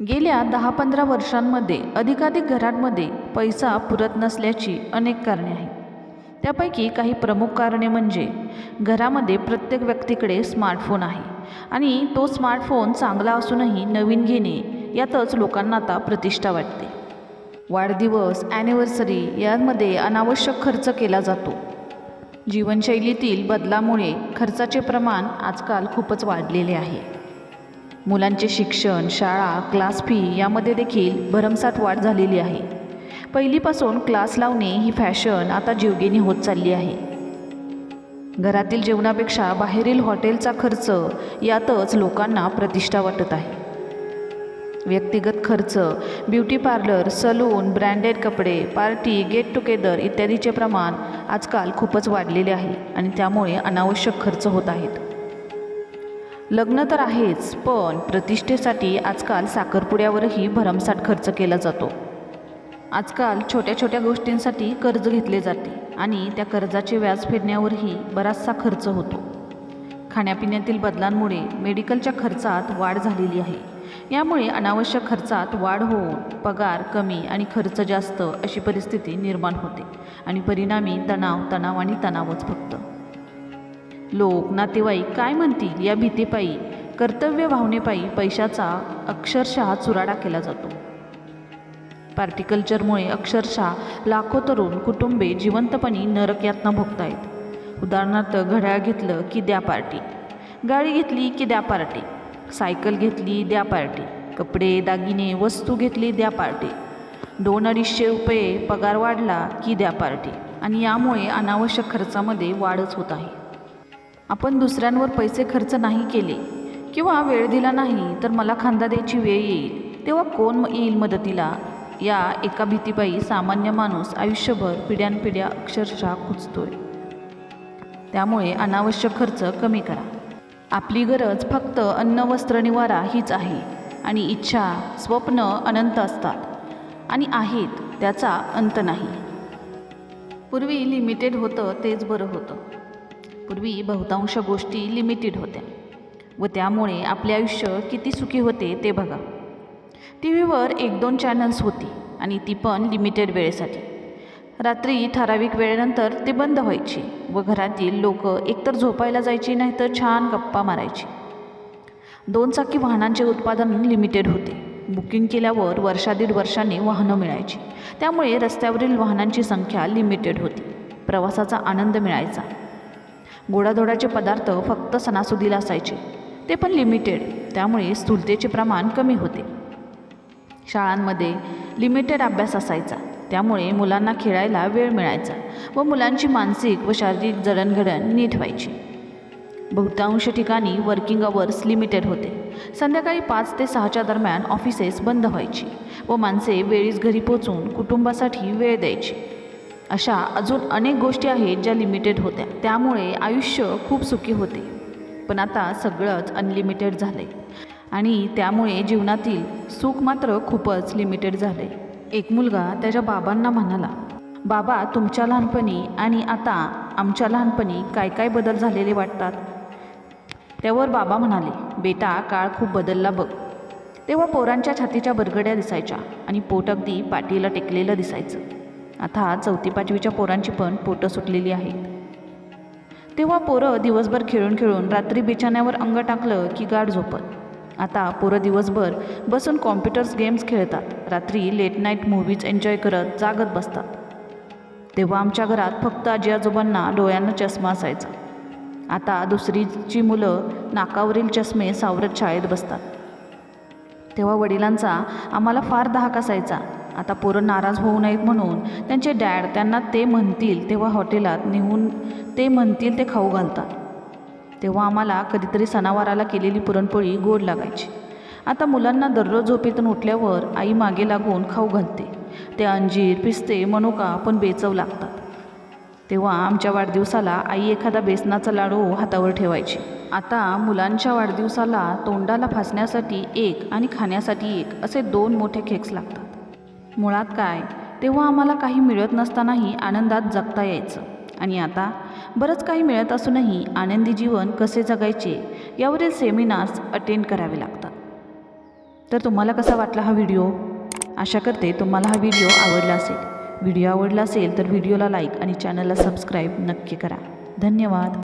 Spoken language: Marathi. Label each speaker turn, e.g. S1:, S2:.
S1: गेल्या दहा पंधरा वर्षांमध्ये अधिकाधिक घरांमध्ये पैसा पुरत नसल्याची अनेक कारणे आहेत. त्यापैकी काही प्रमुख कारणे म्हणजे घरामध्ये प्रत्येक व्यक्तीकडे स्मार्टफोन आहे आणि तो स्मार्टफोन चांगला असूनही नवीन घेणे यातच लोकांना आता प्रतिष्ठा वाटते. वाढदिवस ॲनिव्हर्सरी यांमध्ये अनावश्यक खर्च केला जातो. जीवनशैलीतील बदलामुळे खर्चाचे प्रमाण आजकाल खूपच वाढलेले आहे. मुलांचे शिक्षण शाळा क्लास फी यामध्ये देखील भरमसाठ वाढ झालेली आहे. पहिलीपासून क्लास लावणे ही फॅशन आता जीवघेणी होत चालली आहे. घरातील जेवणापेक्षा बाहेरील हॉटेलचा खर्च यातच लोकांना प्रतिष्ठा वाटत आहे. व्यक्तिगत खर्च ब्युटी पार्लर सलून ब्रँडेड कपडे पार्टी गेट टुगेदर इत्यादीचे प्रमाण आजकाल खूपच वाढलेले आहे आणि त्यामुळे अनावश्यक खर्च होत आहेत. लग्न तर आहेच पण प्रतिष्ठेसाठी आजकाल साखरपुड्यावरही भरमसाठ खर्च केला जातो. आजकाल छोट्या छोट्या गोष्टींसाठी कर्ज घेतले जाते आणि त्या कर्जाचे व्याज फेडण्यावरही बराचसा खर्च होतो. खाण्यापिण्यातील बदलांमुळे मेडिकलच्या खर्चात वाढ झालेली आहे. यामुळे अनावश्यक खर्चात वाढ होऊन पगार कमी आणि खर्च जास्त अशी परिस्थिती निर्माण होते आणि परिणामी तणाव तणाव आणि तणावच फक्त. लोक नातेवाईक काय म्हणतील या भीतीपायी? कर्तव्य भावनेपायी पैशाचा अक्षरशः चुराडा केला जातो. पार्टिकल्चरमुळे अक्षरशः लाखो तरुण कुटुंबे जिवंतपणी नरकयातना भोगतायत. उदाहरणार्थ घड्याळ घेतलं की द्या पार्टी गाडी घेतली की द्या पार्टी सायकल घेतली द्या पार्टी कपडे दागिने वस्तू घेतली द्या पार्टी दोन अडीचशे रुपये पगार वाढला की द्या पार्टी आणि यामुळे अनावश्यक खर्चामध्ये वाढच होत आहे. आपण दुसऱ्यांवर पैसे खर्च नाही केले किंवा वेळ दिला नाही तर मला खांदा द्यायची वेळ येईल तेव्हा कोण येईल मदतीला? या एका भीतीपायी सामान्य माणूस आयुष्यभर पिढ्यानपिढ्या अक्षरशः खुचतोय त्यामुळे अनावश्यक खर्च कमी करा. आपली गरज फक्त अन्न वस्त्र निवारा हीच आहे आणि इच्छा स्वप्न अनंत असतात आणि आहेत त्याचा अंत नाही. पूर्वी लिमिटेड होतं तेच बरं होतं. पूर्वी बहुतांश गोष्टी लिमिटेड होत्या. व त्यामुळे आपले आयुष्य किती सुखी होते ते बघा. टी व्हीवर एक दोन चॅनल्स होती आणि ती पण लिमिटेड वेळेसाठी. रात्री ठराविक वेळेनंतर ते बंद व्हायची व घरातील लोक एकतर झोपायला जायची नाहीतर छान गप्पा मारायची. दोन चाकी वाहनांचे उत्पादन लिमिटेड होते. बुकिंग केल्यावर वर्षा दीड वर्षांनी वाहनं मिळायची. त्यामुळे रस्त्यावरील वाहनांची संख्या लिमिटेड होती. प्रवासाचा आनंद मिळायचा. गोडाधोडाचे पदार्थ फक्त सणासुदीला असायचे. ते पण लिमिटेड त्यामुळे स्थूलतेचे प्रमाण कमी होते. शाळांमध्ये लिमिटेड अभ्यास असायचा. त्यामुळे मुलांना खेळायला वेळ मिळायचा व मुलांची मानसिक व शारीरिक जडणघडण नीट व्हायची. बहुतांश ठिकाणी वर्किंग अवर्स लिमिटेड होते. संध्याकाळी पाच ते सहाच्या दरम्यान ऑफिसेस बंद व्हायची व माणसे वेळीच घरी पोचून कुटुंबासाठी वेळ द्यायची. अशा अजून अनेक गोष्टी आहेत ज्या लिमिटेड होत्या. त्यामुळे आयुष्य खूप सुखी होते. पण आता सगळंच अनलिमिटेड झालं आहे आणि त्यामुळे जीवनातील सुख मात्र खूपच लिमिटेड झालं आहे एक मुलगा त्याच्या बाबांना म्हणाला बाबा तुमच्या लहानपणी आणि आता आमच्या लहानपणी काय काय बदल झालेले वाटतात? त्यावर बाबा म्हणाले बेटा काळ खूप बदलला बघ. तेव्हा पोरांच्या छातीच्या बरगड्या दिसायच्या आणि पोट अगदी पाठीला टेकलेलं दिसायचं. आता चौथी पाचवीच्या पोरांची पण पोटं सुटलेली आहेत. तेव्हा पोरं दिवसभर खेळून खेळून रात्री बिछाण्यावर अंग टाकलं की गाढ झोपत. आता पोरं दिवसभर बसून कॉम्प्युटर्स गेम्स खेळतात. रात्री लेट नाईट मूव्हीज एन्जॉय करत जागत बसतात. तेव्हा आमच्या घरात फक्त आजी आजोबांना डोळ्यांना चष्मा असायचा. आता दुसरीची मुलं नाकावरील चष्मे सावरत शाळेत बसतात. तेव्हा वडिलांचा आम्हाला फार धाक असायचा. आता पोरं नाराज होऊ नयेत म्हणून त्यांचे डॅड त्यांना ते म्हणतील तेव्हा हॉटेलात नेऊन ते म्हणतील ते खाऊ घालतात. तेव्हा आम्हाला कधीतरी सणावाराला केलेली पुरणपोळी गोड लागायची. आता मुलांना दररोज झोपेतून उठल्यावर आई मागे लागून खाऊ घालते. ते अंजीर पिस्ते मनुका पण बेचव लागतात. तेव्हा आमच्या वाढदिवसाला आई एखादा बेसनाचा लाडू हातावर ठेवायची. आता मुलांच्या वाढदिवसाला तोंडाला फासण्यासाठी एक आणि खाण्यासाठी एक असे दोन मोठे केक्स लागतात. मुळात काय? तेव्हा आम्हाला काही मिळत नसतानाही आनंदात जगता यायचं. आणि आता? बरंच काही मिळत असूनही आनंदी जीवन कसे जगायचे? यावरील सेमिनार्स अटेंड करावे लागतात. तर तुम्हाला कसा वाटला हा व्हिडिओ? आशा करते तुम्हाला हा व्हिडिओ आवडला असेल. व्हिडिओ आवडला असेल तर व्हिडिओला लाईक आणि चॅनलला सबस्क्राईब नक्की करा. धन्यवाद.